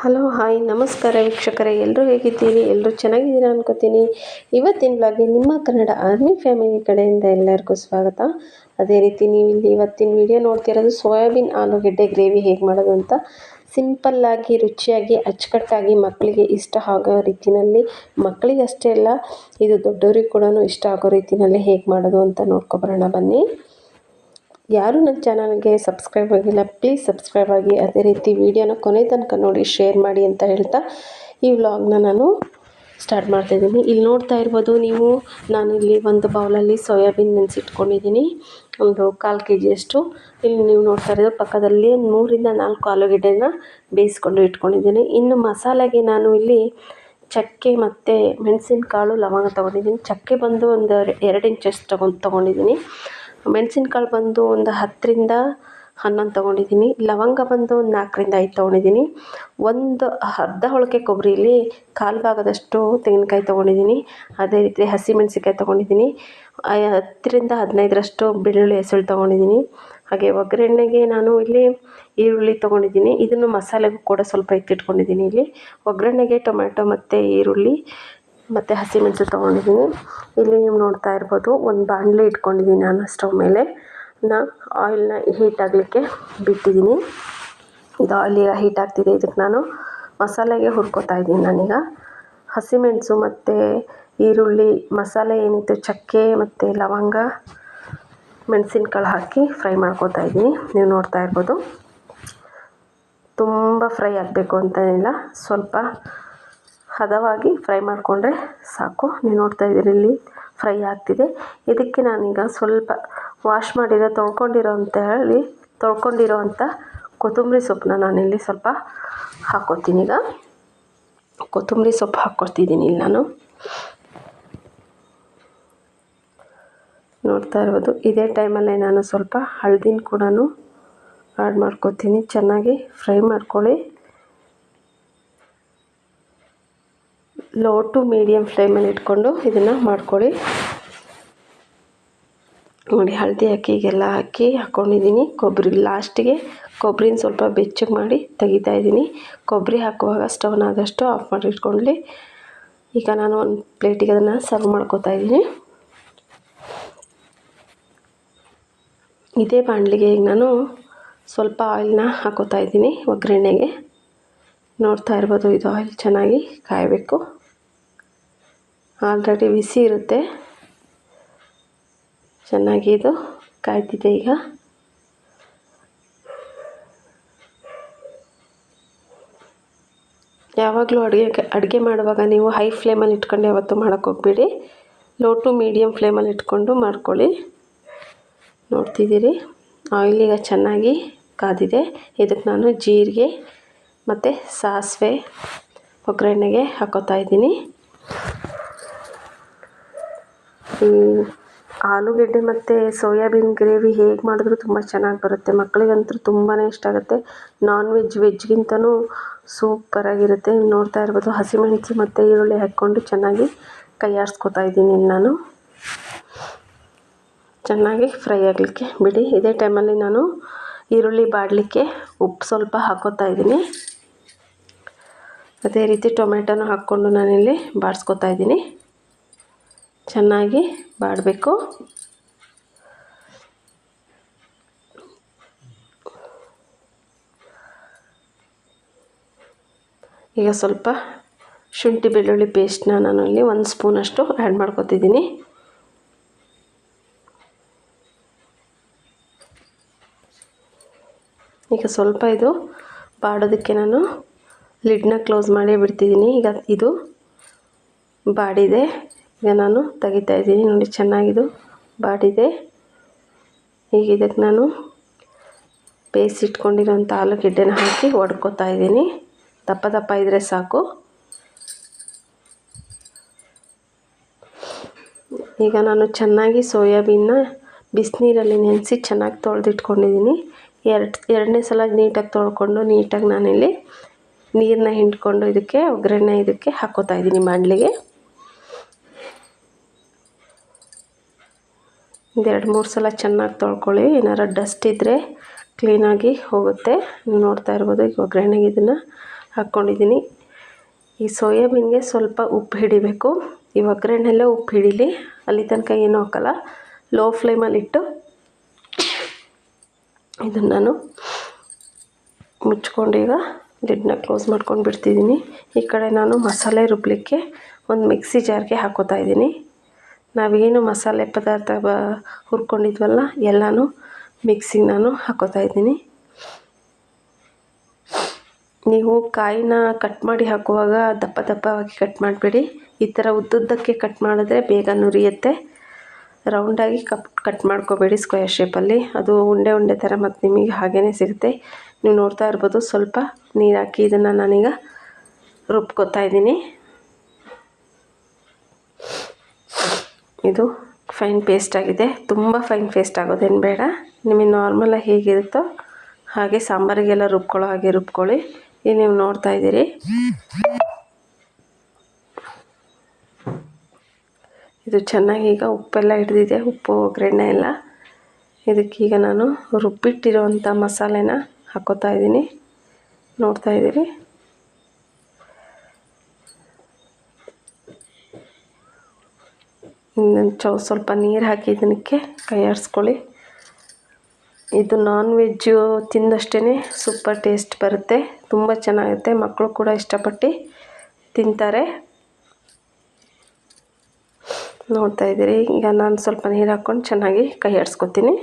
Hello, hi, ನಮಸ್ಕಾರ ವೀಕ್ಷಕರೇ. ಎಲ್ಲರೂ ಹೇಗಿದ್ದೀರಿ? ಎಲ್ಲರೂ ಚೆನ್ನಾಗಿದ್ದೀರಾ ಅನ್ಕೋತೀನಿ. ಇವತ್ತಿನ ಬ್ಲಾಗ್ಗೆ ನಿಮ್ಮ ಕನ್ನಡ ಆರ್ಮಿ ಫ್ಯಾಮಿಲಿ ಕಡೆಯಿಂದ ಎಲ್ಲರಿಗೂ ಸ್ವಾಗತ. ಅದೇ ರೀತಿ ನೀವು ಇಲ್ಲಿ ಇವತ್ತಿನ ವಿಡಿಯೋ ನೋಡ್ತಿರೋದು ಸೋಯಾಬೀನ್, ಆಲೂಗೆಡ್ಡೆ, ಗ್ರೇವಿ ಹೇಗೆ ಮಾಡೋದು ಅಂತ. ಸಿಂಪಲ್ಲಾಗಿ ರುಚಿಯಾಗಿ, ಅಚ್ಚುಕಟ್ಟಾಗಿ ಮಕ್ಕಳಿಗೆ ಇಷ್ಟ ಆಗೋ ರೀತಿಯಲ್ಲಿ ಮಕ್ಕಳಿಗೆ ಅಷ್ಟೇ ಅಲ್ಲ, ಇದು ದೊಡ್ಡವ್ರಿಗೆ ಕೂಡ ಇಷ್ಟ ಆಗೋ ರೀತಿಯಲ್ಲಿ ಹೇಗೆ ಮಾಡೋದು ಅಂತ ನೋಡ್ಕೊಬರೋಣ ಬನ್ನಿ. ಯಾರು ನನ್ನ ಚಾನಲ್ಗೆ ಸಬ್ಸ್ಕ್ರೈಬ್ ಆಗಿಲ್ಲ, ಪ್ಲೀಸ್ ಸಬ್ಸ್ಕ್ರೈಬ್ ಆಗಿ. ಅದೇ ರೀತಿ ವಿಡಿಯೋನ ಕೊನೆ ತನಕ ನೋಡಿ, ಶೇರ್ ಮಾಡಿ ಅಂತ ಹೇಳ್ತಾ ಈ ವ್ಲಾಗ್ನ ನಾನು ಸ್ಟಾರ್ಟ್ ಮಾಡ್ತಾಯಿದ್ದೀನಿ ಇಲ್ಲಿ ನೋಡ್ತಾ ಇರ್ಬೋದು ನೀವು, ನಾನು ಇಲ್ಲಿ ಒಂದು ಬೌಲಲ್ಲಿ ಸೋಯಾಬೀನ್ ನೆನೆಸಿಟ್ಕೊಂಡಿದ್ದೀನಿ. ಒಂದು ಕಾಲು ಕೆ ಜಿಯಷ್ಟು ಇಲ್ಲಿ ನೀವು ನೋಡ್ತಾ ಇರೋದು ಪಕ್ಕದಲ್ಲಿ ಮೂರಿಂದ ನಾಲ್ಕು ಆಲೂಗೆಡ್ಡೆನ ಬೇಯಿಸ್ಕೊಂಡು ಇಟ್ಕೊಂಡಿದ್ದೀನಿ. ಇನ್ನು ಮಸಾಲೆಗೆ ನಾನು ಇಲ್ಲಿ ಚಕ್ಕೆ ಮತ್ತು ಮೆಣಸಿನಕಾಳು, ಲವಂಗ ತೊಗೊಂಡಿದ್ದೀನಿ. ಚಕ್ಕೆ ಬಂದು ಒಂದು ಎರಡು ಇಂಚಷ್ಟು ತಗೊಂಡು, ತೊಗೊಂಡಿದ್ದೀನಿ. ಮೆಣಸಿನ್ಕಾಳು ಬಂದು ಒಂದು ಹತ್ತರಿಂದ ಹನ್ನೊಂದು ತೊಗೊಂಡಿದ್ದೀನಿ ಲವಂಗ ಬಂದು ಒಂದು ನಾಲ್ಕರಿಂದ ಐದು ತೊಗೊಂಡಿದ್ದೀನಿ ಒಂದು ಅರ್ಧ ಹೊಳಕೆ ಕೊಬ್ಬರಿಲಿ ಕಾಲು ಭಾಗದಷ್ಟು ತೆಂಗಿನಕಾಯಿ ತೊಗೊಂಡಿದ್ದೀನಿ ಅದೇ ರೀತಿ ಹಸಿಮೆಣ್ಸಿನ್ಕಾಯಿ ತೊಗೊಂಡಿದ್ದೀನಿ ಹತ್ತರಿಂದ ಹದಿನೈದರಷ್ಟು ಬೆಳ್ಳುಳ್ಳಿ ಹೆಸಳು ತೊಗೊಂಡಿದ್ದೀನಿ ಹಾಗೆ ಒಗ್ಗರಣೆಗೆ ನಾನು ಇಲ್ಲಿ ಈರುಳ್ಳಿ ತೊಗೊಂಡಿದ್ದೀನಿ ಇದನ್ನು ಮಸಾಲೆಗೂ ಕೂಡ ಸ್ವಲ್ಪ ಎತ್ತಿಟ್ಕೊಂಡಿದ್ದೀನಿ ಇಲ್ಲಿ. ಒಗ್ಗರಣೆಗೆ ಟೊಮ್ಯಾಟೊ ಮತ್ತು ಈರುಳ್ಳಿ ಮತ್ತು ಹಸಿಮೆಣಸು ತೊಗೊಂಡಿದ್ದೀನಿ. ಇಲ್ಲಿ ನೀವು ನೋಡ್ತಾ ಇರ್ಬೋದು, ಒಂದು ಬಾಣಲೆ ಇಟ್ಕೊಂಡಿದ್ದೀನಿ ನಾನು ಸ್ಟವ್ ಮೇಲೆ. ನಾ ಆಯಿಲ್ನ ಹೀಟ್ ಆಗಲಿಕ್ಕೆ ಬಿಟ್ಟಿದ್ದೀನಿ. ಇದು ಆಯಿಲ್ ಈಗ ಹೀಟ್ ಆಗ್ತಿದೆ ಇದಕ್ಕೆ ನಾನು ಮಸಾಲೆಗೆ ಹುರ್ಕೋತಾ ಇದ್ದೀನಿ ನಾನೀಗ. ಹಸಿಮೆಣಸು ಮತ್ತು ಈರುಳ್ಳಿ, ಮಸಾಲೆ ಏನಿತ್ತು, ಚಕ್ಕೆ ಮತ್ತು ಲವಂಗ, ಮೆಣಸಿನ್ಕಾಳು ಹಾಕಿ ಫ್ರೈ ಮಾಡ್ಕೋತಾ ಇದ್ದೀನಿ. ನೀವು ನೋಡ್ತಾ ಇರ್ಬೋದು. ತುಂಬ ಫ್ರೈ ಆಗಬೇಕು ಅಂತೇನಿಲ್ಲ. ಸ್ವಲ್ಪ ಹದವಾಗಿ ಫ್ರೈ ಮಾಡಿಕೊಂಡ್ರೆ ಸಾಕು. ನೀವು ನೋಡ್ತಾ ಇದ್ದೀರಿ, ಇಲ್ಲಿ ಫ್ರೈ ಆಗ್ತಿದೆ. ಇದಕ್ಕೆ ನಾನೀಗ ಸ್ವಲ್ಪ ವಾಶ್ ಮಾಡಿರೋ, ತೊಳ್ಕೊಂಡಿರೋ ಅಂತ ಹೇಳಿ, ತೊಳ್ಕೊಂಡಿರೋ ಅಂಥ ಕೊತ್ತಂಬರಿ ಸೊಪ್ಪನ್ನ ನಾನಿಲ್ಲಿ ಸ್ವಲ್ಪ ಹಾಕ್ಕೊತೀನಿ ಈಗ. ಕೊತ್ತಂಬರಿ ಸೊಪ್ಪು ಹಾಕ್ಕೊಡ್ತಿದ್ದೀನಿ ಇಲ್ಲಿ ನಾನು. ನೋಡ್ತಾ ಇರ್ಬೋದು ಇದೇ ಟೈಮಲ್ಲೇ ನಾನು ಸ್ವಲ್ಪ ಹಳದಿನ ಕೂಡ ಆ್ಯಡ್ ಮಾಡ್ಕೋತೀನಿ. ಚೆನ್ನಾಗಿ ಫ್ರೈ ಮಾಡ್ಕೊಳ್ಳಿ. ಲೋ ಟು ಮೀಡಿಯಮ್ ಫ್ಲೇಮಲ್ಲಿ ಇಟ್ಕೊಂಡು ಇದನ್ನು ಮಾಡ್ಕೊಳ್ಳಿ. ನೋಡಿ, ಹಳದಿ ಹಾಕಿ ಈಗೆಲ್ಲ ಹಾಕಿ ಹಾಕ್ಕೊಂಡಿದ್ದೀನಿ ಕೊಬ್ಬರಿ ಲಾಸ್ಟಿಗೆ ಕೊಬ್ಬರಿನ ಸ್ವಲ್ಪ ಬೆಚ್ಚಗೆ ಮಾಡಿ ತೆಗಿತಾ ಇದ್ದೀನಿ. ಕೊಬ್ಬರಿ ಹಾಕುವಾಗ ಸ್ಟವ್ನ ಆದಷ್ಟು ಆಫ್ ಮಾಡಿ ಇಟ್ಕೊಳ್ಳಿ ಈಗ ನಾನು ಒಂದು ಪ್ಲೇಟಿಗೆ ಅದನ್ನು ಸರ್ವ್ ಮಾಡ್ಕೋತಾ ಇದ್ದೀನಿ. ಇದೇ ಬಾಣಲಿಗೆ ಈಗ ನಾನು ಸ್ವಲ್ಪ ಆಯಿಲ್ನ ಹಾಕೋತಾ ಇದ್ದೀನಿ ಒಗ್ಗರಣೆಗೆ. ನೋಡ್ತಾ ಇರ್ಬೋದು, ಇದು ಆಯಿಲ್ ಚೆನ್ನಾಗಿ ಕಾಯಬೇಕು. ಆಲ್ರೆಡಿ ಬಿಸಿ ಇರುತ್ತೆ. ಚೆನ್ನಾಗಿ ಇದು ಕಾಯ್ತಿದೆ ಈಗ. ಯಾವಾಗಲೂ ಅಡುಗೆ ಅಡುಗೆ ಮಾಡುವಾಗ ನೀವು ಹೈ ಫ್ಲೇಮಲ್ಲಿ ಇಟ್ಕೊಂಡು ಯಾವತ್ತೂ ಮಾಡೋಕ್ಕೆ ಹೋಗ್ಬೇಡಿ. ಲೋ ಟು ಮೀಡಿಯಮ್ ಫ್ಲೇಮಲ್ಲಿ ಇಟ್ಕೊಂಡು ಮಾಡ್ಕೊಳ್ಳಿ. ನೋಡ್ತಿದ್ದೀರಿ? ಆಯಿಲ್ ಈಗ ಚೆನ್ನಾಗಿ ಕಾದಿದೆ. ಇದಕ್ಕೆ ನಾನು ಜೀರಿಗೆ ಮತ್ತು ಸಾಸಿವೆ ಒಗ್ಗರಣೆಗೆ ಹಾಕೋತಾ ಇದ್ದೀನಿ. ಆಲೂಗೆಡ್ಡೆ ಮತ್ತು ಸೋಯಾಬೀನ್ ಗ್ರೇವಿ ಹೇಗೆ ಮಾಡಿದ್ರು ತುಂಬ ಚೆನ್ನಾಗಿ ಬರುತ್ತೆ. ಮಕ್ಕಳಿಗಂತೂ ತುಂಬಾ ಇಷ್ಟ ಆಗುತ್ತೆ. ನಾನ್ ವೆಜ್ ವೆಜ್ಗಿಂತನೂ ಸೂಪರಾಗಿರುತ್ತೆ ನೋಡ್ತಾ ಇರ್ಬೋದು. ಹಸಿಮೆಣಸು ಮತ್ತು ಈರುಳ್ಳಿ ಹಾಕ್ಕೊಂಡು ಚೆನ್ನಾಗಿ ಕೈ ಇದ್ದೀನಿ ನಾನು. ಚೆನ್ನಾಗಿ ಫ್ರೈ ಆಗಲಿಕ್ಕೆ. ಬಿಡಿ, ಇದೇ ಟೈಮಲ್ಲಿ ನಾನು ಈರುಳ್ಳಿ ಬಾಡಲಿಕ್ಕೆ ಉಪ್ಪು ಸ್ವಲ್ಪ ಹಾಕೋತಾ ಇದ್ದೀನಿ. ಅದೇ ರೀತಿ ಟೊಮೆಟೊನೂ ಹಾಕ್ಕೊಂಡು ನಾನಿಲ್ಲಿ ಬಾಡಿಸ್ಕೊತಾ ಇದ್ದೀನಿ. ಚೆನ್ನಾಗಿ ಬಾಡಬೇಕು. ಈಗ ಸ್ವಲ್ಪ ಶುಂಠಿ ಬೆಳ್ಳುಳ್ಳಿ ಪೇಸ್ಟ್ನ ನಾನು ಇಲ್ಲಿ ಒಂದು ಸ್ಪೂನಷ್ಟು ಆ್ಯಡ್ ಮಾಡ್ಕೋತಿದ್ದೀನಿ. ಈಗ ಸ್ವಲ್ಪ ಇದು ಬಾಡೋದಕ್ಕೆ ನಾನು ಲಿಡ್ನ ಕ್ಲೋಸ್ ಮಾಡಿ ಬಿಡ್ತಿದ್ದೀನಿ. ಈಗ ಇದು ಬಾಡಿದೆ. ಈಗ ನಾನು ತೆಗಿತಾ ಇದ್ದೀನಿ. ನೋಡಿ, ಚೆನ್ನಾಗಿದು ಬಾಡಿದೆ. ಈಗ ಇದಕ್ಕೆ ನಾನು ಬೇಯಿಸಿಟ್ಕೊಂಡಿರೋಂಥ ಆಲೂಗೆಡ್ಡೆನ ಹಾಕಿ ಒಡ್ಕೊತಾ ಇದ್ದೀನಿ. ದಪ್ಪ ದಪ್ಪ ಇದ್ದರೆ ಸಾಕು. ಈಗ ನಾನು ಚೆನ್ನಾಗಿ ಸೋಯಾಬೀನ್ನ ಬಿಸಿನೀರಲ್ಲಿ ನೆನೆಸಿ ಚೆನ್ನಾಗಿ ತೊಳೆದಿಟ್ಕೊಂಡಿದ್ದೀನಿ. ಎರಡು, ಎರಡನೇ ಸಲ ನೀಟಾಗಿ ತೊಳ್ಕೊಂಡು ನೀಟಾಗಿ ನಾನಿಲ್ಲಿ ನೀರನ್ನ ಹಿಂಡ್ಕೊಂಡು ಇದಕ್ಕೆ ಒಗ್ಗರಣೆ ಇದಕ್ಕೆ ಹಾಕ್ಕೊತಾ ಇದ್ದೀನಿ ಬಾಣಲಿಗೆ ಒಂದು ಎರಡು ಮೂರು ಸಲ ಚೆನ್ನಾಗಿ ತೊಳ್ಕೊಳ್ಳಿ. ಏನಾರು ಡಸ್ಟ್ ಇದ್ದರೆ ಕ್ಲೀನಾಗಿ ಹೋಗುತ್ತೆ. ನೀವು ನೋಡ್ತಾ ಇರ್ಬೋದು, ಈಗ ಒಗ್ಗರಣೆಗೆ ಇದನ್ನು ಹಾಕ್ಕೊಂಡಿದ್ದೀನಿ. ಈ ಸೋಯಾಬೀನ್ಗೆ ಸ್ವಲ್ಪ ಉಪ್ಪು ಹಿಡಿಬೇಕು. ಈ ಒಗ್ಗರಣೆಲ್ಲ ಉಪ್ಪು ಹಿಡೀಲಿ. ಅಲ್ಲಿ ತನಕ ಏನೂ ಹಾಕಲ್ಲ. ಲೋ ಫ್ಲೇಮಲ್ಲಿ ಇಟ್ಟು ಇದನ್ನು ನಾನು ಮುಚ್ಕೊಂಡು ಈಗ ಲಿಡ್ನ ಕ್ಲೋಸ್ ಮಾಡ್ಕೊಂಡು ಬಿಡ್ತಿದ್ದೀನಿ ಈ ಕಡೆ ನಾನು ಮಸಾಲೆ ರುಬ್ಬಲಿಕ್ಕೆ ಒಂದು ಮಿಕ್ಸಿ ಜಾರ್ಗೆ ಹಾಕೋತಾ ಇದ್ದೀನಿ. ನಾವೇನು ಮಸಾಲೆ ಪದಾರ್ಥ ಬ ಹುರ್ಕೊಂಡಿದ್ವಲ್ಲ, ಎಲ್ಲನೂ ಮಿಕ್ಸಿಗೆ ನಾನು ಹಾಕೋತಾ ಇದ್ದೀನಿ. ನೀವು ಕಾಯಿನ ಕಟ್ ಮಾಡಿ ಹಾಕುವಾಗ ದಪ್ಪ ದಪ್ಪವಾಗಿ ಕಟ್ ಮಾಡಬೇಡಿ. ಈ ಥರ ಉದ್ದುದ್ದಕ್ಕೆ ಕಟ್ ಮಾಡಿದ್ರೆ ಬೇಗ ನುರಿಯುತ್ತೆ. ರೌಂಡಾಗಿ ಕಪ್ ಕಟ್ ಮಾಡ್ಕೋಬೇಡಿ ಸ್ಕ್ವೇರ್ ಶೇಪಲ್ಲಿ ಅದು ಉಂಡೆ ಉಂಡೆ ಥರ ಮತ್ತು ನಿಮಗೆ ಹಾಗೇ ಸಿಗುತ್ತೆ. ನೀವು ನೋಡ್ತಾ ಇರ್ಬೋದು ಸ್ವಲ್ಪ ನೀರು ಹಾಕಿ ಇದನ್ನು ನಾನೀಗ ರುಬ್ಕೋತಾ ಇದ್ದೀನಿ. ಇದು ಫೈನ್ ಪೇಸ್ಟ್ ಆಗಿದೆ. ತುಂಬ ಫೈನ್ ಪೇಸ್ಟ್ ಆಗೋದೇನು ಬೇಡ. ನಿಮಗೆ ನಾರ್ಮಲಾಗಿ ಹೇಗಿರುತ್ತೋ ಹಾಗೆ ಸಾಂಬಾರಿಗೆಲ್ಲ ರುಬ್ಕೊಳ್ಳೋ ಹಾಗೆ ರುಬ್ಕೊಳ್ಳಿ. ಇಲ್ಲಿ ನೀವು ನೋಡ್ತಾ ಇದ್ದೀರಿ. ಇದು ಚೆನ್ನಾಗಿ ಈಗ ಉಪ್ಪೆಲ್ಲ ಹಿಡಿದಿದೆ. ಉಪ್ಪು ಒಗ್ಗರಣೆ ಎಲ್ಲ. ಇದಕ್ಕೀಗ ನಾನು ರುಬ್ಬಿಟ್ಟಿರೋವಂಥ ಮಸಾಲೆನ ಹಾಕೋತಾ ಇದ್ದೀನಿ. ನೋಡ್ತಾ ಇದ್ದೀರಿ. ಚೌ ಸ್ವಲ್ಪ ನೀರು ಹಾಕಿ ಇದಕ್ಕೆ ಕೈ ಇದು ನಾನ್ ವೆಜ್ಜು ತಿಂದಷ್ಟೇ ಸೂಪರ್ ಟೇಸ್ಟ್ ಬರುತ್ತೆ. ತುಂಬ ಚೆನ್ನಾಗುತ್ತೆ ಮಕ್ಕಳು ಕೂಡ ಇಷ್ಟಪಟ್ಟು ತಿಂತಾರೆ. ನೋಡ್ತಾ ಇದ್ದೀರಿ. ಈಗ ನಾನು ಸ್ವಲ್ಪ ನೀರು ಹಾಕ್ಕೊಂಡು ಚೆನ್ನಾಗಿ ಕೈ ಆಡಿಸ್ಕೊತೀನಿ.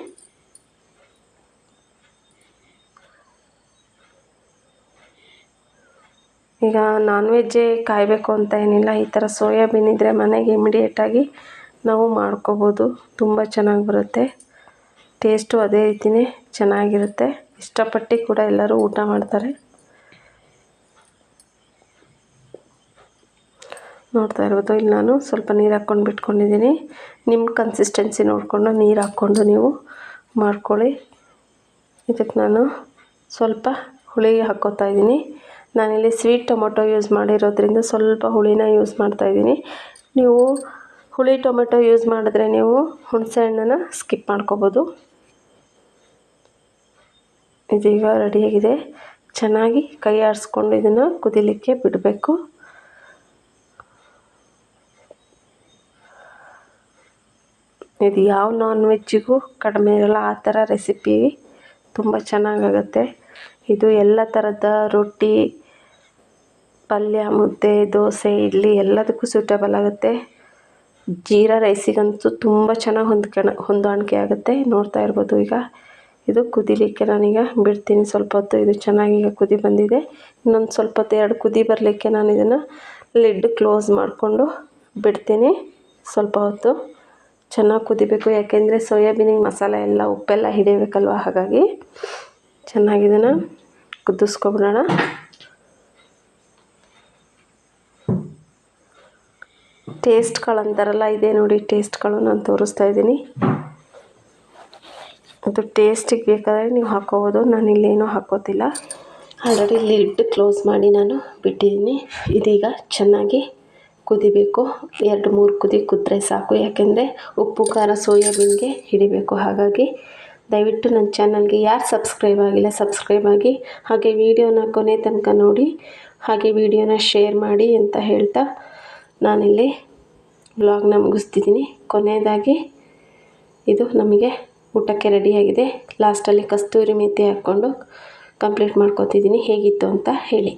ಈಗ ನಾನ್ ವೆಜ್ಜೇ ಕಾಯಬೇಕು ಅಂತ ಏನಿಲ್ಲ. ಈ ಥರ ಸೋಯಾಬೀನ್ ಇದ್ದರೆ ಮನೆಗೆ ಇಮಿಡಿಯೇಟಾಗಿ ನಾವು ಮಾಡ್ಕೋಬೋದು. ತುಂಬ ಚೆನ್ನಾಗಿ ಬರುತ್ತೆ. ಟೇಸ್ಟು ಅದೇ ರೀತಿಯೇ ಚೆನ್ನಾಗಿರುತ್ತೆ. ಇಷ್ಟಪಟ್ಟು ಕೂಡ ಎಲ್ಲರೂ ಊಟ ಮಾಡ್ತಾರೆ. ನೋಡ್ತಾ ಇರ್ಬೋದು. ಇಲ್ಲಿ ನಾನು ಸ್ವಲ್ಪ ನೀರು ಹಾಕ್ಕೊಂಡು ಬಿಟ್ಕೊಂಡಿದ್ದೀನಿ. ನಿಮ್ಮ ಕನ್ಸಿಸ್ಟೆನ್ಸಿ ನೋಡಿಕೊಂಡು ನೀರು ಹಾಕ್ಕೊಂಡು ನೀವು ಮಾಡ್ಕೊಳ್ಳಿ. ಇದಕ್ಕೆ ನಾನು ಸ್ವಲ್ಪ ಹುಳಿ ಹಾಕ್ಕೋತಾ ಇದ್ದೀನಿ. ನಾನಿಲ್ಲಿ ಸ್ವೀಟ್ ಟೊಮೊಟೊ ಯೂಸ್ ಮಾಡಿರೋದ್ರಿಂದ ಸ್ವಲ್ಪ ಹುಳಿನ ಯೂಸ್ ಮಾಡ್ತಾಯಿದ್ದೀನಿ ನೀವು ಹುಳಿ ಟೊಮೆಟೊ ಯೂಸ್ ಮಾಡಿದ್ರೆ ನೀವು ಹುಣಸೆ ಹಣ್ಣನ್ನು ಸ್ಕಿಪ್ ಮಾಡ್ಕೋಬೋದು. ಇದೀಗ ರೆಡಿಯಾಗಿದೆ ಚೆನ್ನಾಗಿ ಕೈ ಆಡಿಸ್ಕೊಂಡು ಇದನ್ನು ಕುದಿಲಿಕ್ಕೆ ಬಿಡಬೇಕು. ಇದು ಯಾವ ನಾನ್ ವೆಜ್ಜಿಗೂ ಕಡಿಮೆ ಇರೋಲ್ಲ, ಆ ಥರ ರೆಸಿಪಿ ತುಂಬ ಚೆನ್ನಾಗಾಗತ್ತೆ. ಇದು ಎಲ್ಲ ಥರದ ರೊಟ್ಟಿ, ಪಲ್ಯ, ಮುದ್ದೆ, ದೋಸೆ, ಇಡ್ಲಿ ಎಲ್ಲದಕ್ಕೂ ಸೂಟಬಲ್ ಆಗುತ್ತೆ. ಜೀರಾ ರೈಸಿಗಂತೂ ತುಂಬ ಚೆನ್ನಾಗಿ ಹೊಂದ್ಕಣ ಹೊಂದಾಣಿಕೆ ಆಗುತ್ತೆ. ನೋಡ್ತಾ ಇರ್ಬೋದು ಈಗ. ಇದು ಕುದಿಲಿಕ್ಕೆ ನಾನೀಗ ಬಿಡ್ತೀನಿ. ಸ್ವಲ್ಪ ಹೊತ್ತು ಇದು ಚೆನ್ನಾಗಿ ಈಗ ಕುದಿ ಬಂದಿದೆ. ಇನ್ನೊಂದು ಸ್ವಲ್ಪ ಹೊತ್ತು ಎರಡು ಕುದಿ ಬರಲಿಕ್ಕೆ ನಾನು ಇದನ್ನು ಲಿಡ್ ಕ್ಲೋಸ್ ಮಾಡಿಕೊಂಡು ಬಿಡ್ತೀನಿ. ಸ್ವಲ್ಪ ಹೊತ್ತು ಚೆನ್ನಾಗಿ ಕುದಿಬೇಕು. ಯಾಕೆಂದರೆ ಸೋಯಾಬೀನಿಗೆ ಮಸಾಲೆ ಎಲ್ಲ ಉಪ್ಪೆಲ್ಲ ಹಿಡಿಯಬೇಕಲ್ವ ಹಾಗಾಗಿ. ಚೆನ್ನಾಗಿದನ್ನು ಕುದಿಸ್ಕೊಬಿಡೋಣ. ಟೇಸ್ಟ್ಗಳು ಅಂತಾರಲ್ಲ, ಇದೆ ನೋಡಿ ಟೇಸ್ಟ್ಗಳು ನಾನು ತೋರಿಸ್ತಾ ಇದ್ದೀನಿ. ಅದು ಟೇಸ್ಟಿಗೆ ಬೇಕಾದರೆ ನೀವು ಹಾಕ್ಕೋಬೋದು ನಾನು ಇಲ್ಲೇನೂ ಹಾಕೋತಿಲ್ಲ. ಆಲ್ರೆಡಿ ಲಿಡ್ ಕ್ಲೋಸ್ ಮಾಡಿ ನಾನು ಬಿಟ್ಟಿದ್ದೀನಿ. ಇದೀಗ ಚೆನ್ನಾಗಿ ಕುದಿಬೇಕು. ಎರಡು ಮೂರು ಕುದಿ ಕುದ್ರೆ ಸಾಕು, ಯಾಕೆಂದರೆ ಉಪ್ಪು, ಖಾರ ಸೋಯಾಬೀನ್ಗೆ ಹಿಡಿಬೇಕು. ಹಾಗಾಗಿ ದಯವಿಟ್ಟು ನನ್ನ ಚಾನಲ್ಗೆ ಯಾರು ಸಬ್ಸ್ಕ್ರೈಬ್ ಆಗಿಲ್ಲ, ಸಬ್ಸ್ಕ್ರೈಬ್ ಆಗಿ, ಹಾಗೆ ವಿಡಿಯೋನ ಕೊನೆ ತನಕ ನೋಡಿ, ಹಾಗೆ ವಿಡಿಯೋನ ಶೇರ್ ಮಾಡಿ ಅಂತ ಹೇಳ್ತಾ ನಾನಿಲ್ಲಿ ವ್ಲಾಗ್ನ ಮುಗಿಸ್ತಿದ್ದೀನಿ ಕೊನೆಯದಾಗಿ ಇದು ನಮಗೆ ಊಟಕ್ಕೆ ರೆಡಿಯಾಗಿದೆ ಲಾಸ್ಟಲ್ಲಿ ಕಸ್ತೂರಿ ಮೆಂತ್ಯ ಹಾಕ್ಕೊಂಡು ಕಂಪ್ಲೀಟ್ ಮಾಡ್ಕೊತಿದ್ದೀನಿ ಹೇಗಿತ್ತು ಅಂತ ಹೇಳಿ.